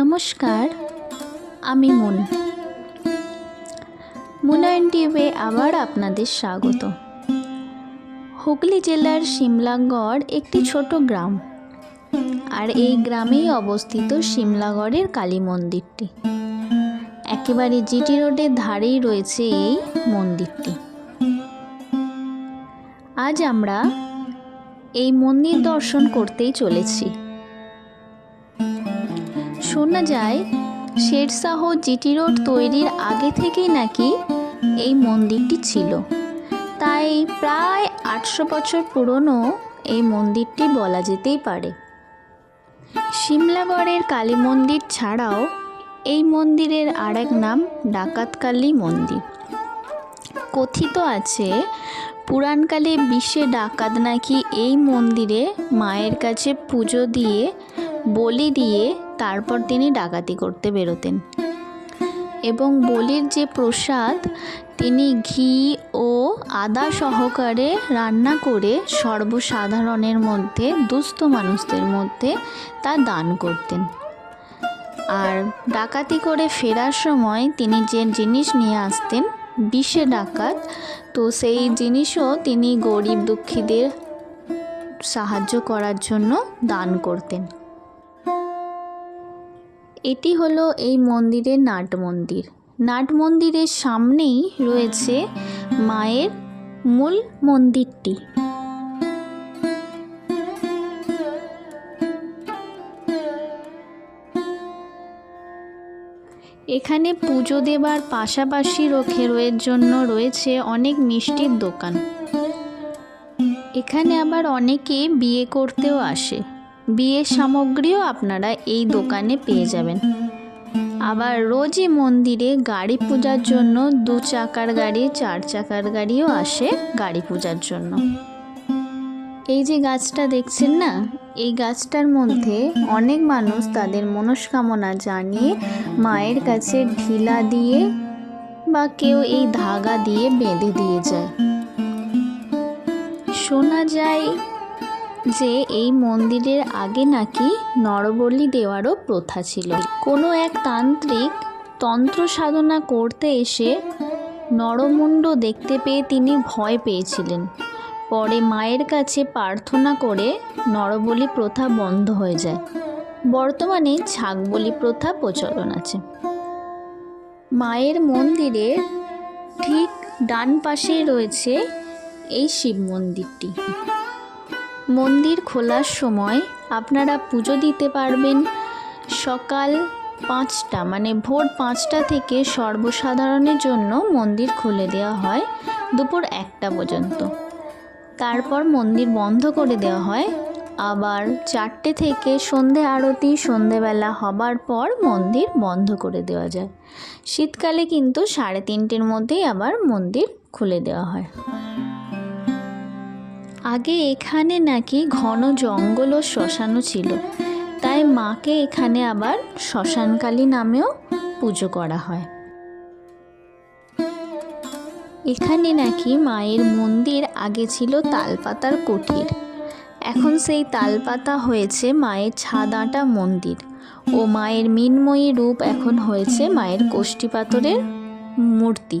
নমস্কার, আমি মুন। মুনায়ন টিউবে আবার আপনাদের স্বাগত। হুগলি জেলার সিমলাগড় একটি ছোট গ্রাম, আর এই গ্রামেই অবস্থিত সিমলাগড়ের কালী মন্দিরটি। একেবারে জিটি রোডের ধারেই রয়েছে এই মন্দিরটি। আজ আমরা এই মন্দির দর্শন করতেই চলেছি। শোনা যায়, শেরশাহ জিটি রোড তৈরির আগে থেকেই নাকি এই মন্দিরটি ছিল। তাই প্রায় আটশো বছর পুরনো এই মন্দিরটি বলা যেতেই পারে। সিমলাগড়ের কালী মন্দির ছাড়াও এই মন্দিরের আর এক নাম ডাকাতকালী মন্দির। কথিত আছে, পুরাণকালে বিশ্বে ডাকাত নাকি এই মন্দিরে মায়ের কাছে পুজো দিয়ে, বলি দিয়ে তারপর তিনি ডাকাতি করতে বেরোতেন। এবং বলির যে প্রসাদ, তিনি ঘি ও আদা সহকারে রান্না করে সর্বসাধারণের মধ্যে, দুস্থ মানুষদের মধ্যে তা দান করতেন। আর ডাকাতি করে ফেরার সময় তিনি যে জিনিস নিয়ে আসতেন, বিষে ডাকাত, তো সেই জিনিসও তিনি গরিব দুঃখীদের সাহায্য করার জন্য দান করতেন। এটি হলো এই মন্দিরের নাট মন্দির। নাট মন্দিরের সামনেই রয়েছে মায়ের মূল মন্দিরটি। এখানে পুজো দেবার পাশাপাশি রোখেরোয়ের জন্য রয়েছে অনেক মিষ্টির দোকান। এখানে আবার অনেকে বিয়ে করতেও আসে। বিয়ের সামগ্রীও আপনারা এই দোকানে পেয়ে যাবেন। আবার রোজই মন্দিরে গাড়ি পূজার জন্য দু চাকার গাড়ি চার চাকার গাড়িও আসে গাড়ি পূজার জন্য। এই যে গাছটা দেখছেন না এই গাছটার মধ্যে অনেক মানুষ তাদের মনস্কামনা জানিয়ে মায়ের কাছে ঢিলা দিয়ে বা কেউ এই ধাগা দিয়ে বেঁধে দিয়ে যায়। শোনা যায় যে এই মন্দিরের আগে নাকি নরবলি দেওয়ারও প্রথা ছিল। কোনো এক তান্ত্রিক তন্ত্র সাধনা করতে এসে নরমুণ্ড দেখতে পেয়ে তিনি ভয় পেয়েছিলেন। পরে মায়ের কাছে প্রার্থনা করে নরবলি প্রথা বন্ধ হয়ে যায়। বর্তমানে ছাগবলি প্রথা প্রচলন আছে। মায়ের মন্দিরের ঠিক ডান পাশেই রয়েছে এই শিব মন্দিরটি। মন্দির খোলার সময় আপনারা পুজো দিতে পারবেন সকাল পাঁচটা মানে ভোর পাঁচটা থেকে সর্বসাধারণের জন্য মন্দির খুলে দেওয়া হয় দুপুর একটা পর্যন্ত। তারপর মন্দির বন্ধ করে দেওয়া হয়। আবার চারটে থেকে সন্ধে আরতি, সন্ধেবেলা হবার পর মন্দির বন্ধ করে দেওয়া যায়। শীতকালে কিন্তু সাড়ে তিনটের মধ্যেই আবার মন্দির খুলে দেওয়া হয়। আগে এখানে নাকি ঘন জঙ্গল ও শ্মশানও ছিল। তাই মাকে এখানে আবার শ্মশানকালী নামেও পুজো করা হয়। এখানে নাকি মায়ের মন্দির আগে ছিল তালপাতার কুঠির এখন সেই তালপাতা হয়েছে মায়ের ছাদাটা মন্দির ও মায়ের মিনময়ী রূপ এখন হয়েছে মায়ের কোষ্ঠী পাথরের মূর্তি।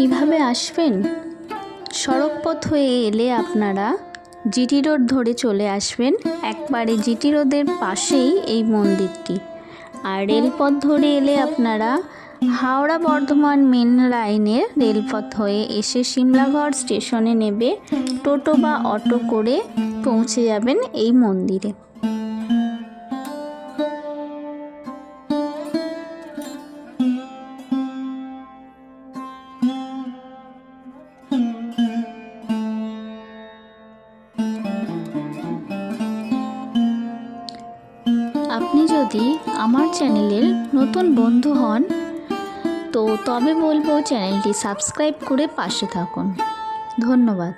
কীভাবে আসবেন? সড়ক পথ হয়ে এলে আপনারা জিটি রোড ধরে চলে আসবেন। একবারে জিটি রোডের পাশেই এই মন্দিরটি। আর রেলপথ ধরে এলে আপনারা হাওড়া বর্ধমান মেন লাইনের রেলপথ হয়ে এসে সিমলাগড় স্টেশনে নেবে টোটো বা অটো করে পৌঁছে যাবেন এই মন্দিরে। আমার চ্যানেলের নতুন বন্ধু হন তো তবে বলব চ্যানেলটি সাবস্ক্রাইব করে পাশে থাকুন। ধন্যবাদ।